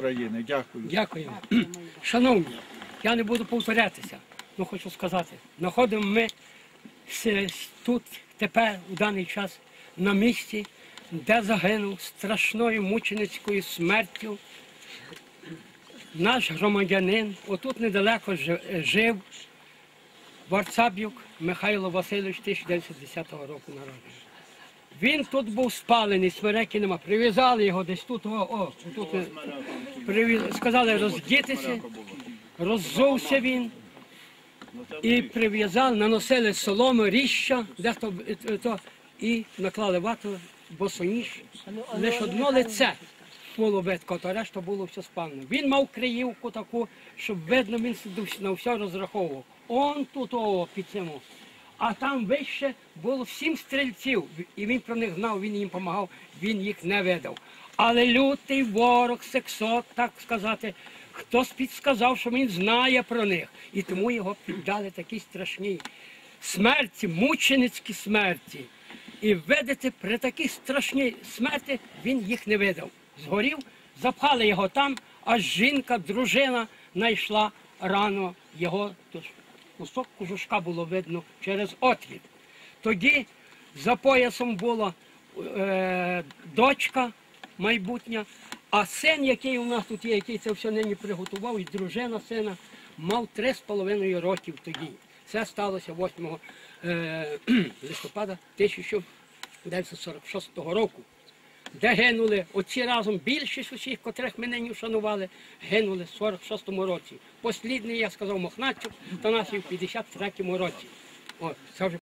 України. Дякую. Дякую. Шановні, я не буду повторятися, але хочу сказати, знаходимо ми тут тепер у даний час на місці, де загинув страшною мученицькою смертю наш громадянин, отут недалеко жив Варцаб'юк Михайло Васильович 1910 року народження. Він тут був спалений, смереки нема. Прив'язали його десь тут, о, о, тут е, привіз- сказали роздітися, роззувся він і прив'язали, наносили соломи, ріща, дехто е, е, то, і наклали вату, босоніж. Лише одно лице було видко, то решта було все спалено. Він мав криївку таку, щоб видно, він на все розраховував. Он тут о, під цьому. А там вище було сім стрільців, і він про них знав, він їм допомагав, він їх не видав. Але лютий ворог, сексот, так сказати, хтось підсказав, що він знає про них, і тому його піддали такій страшній смерті, мученицькій смерті. І видите, при такій страшній смерті він їх не видав. Згорів, запхали його там, аж жінка, дружина знайшла рано його. Кусок кожушка було видно через отвір. Тоді за поясом була е, дочка майбутня, а син, який у нас тут є, який це все нині приготував, і дружина сина, мав три з половиною років тоді. Це сталося 8 е, листопада 1946 року, де гинули оці разом більшість усіх, котрих ми нині вшанували, гинули в 46-му році. Послідний, я сказав, нас і в 53-му році. От, це вже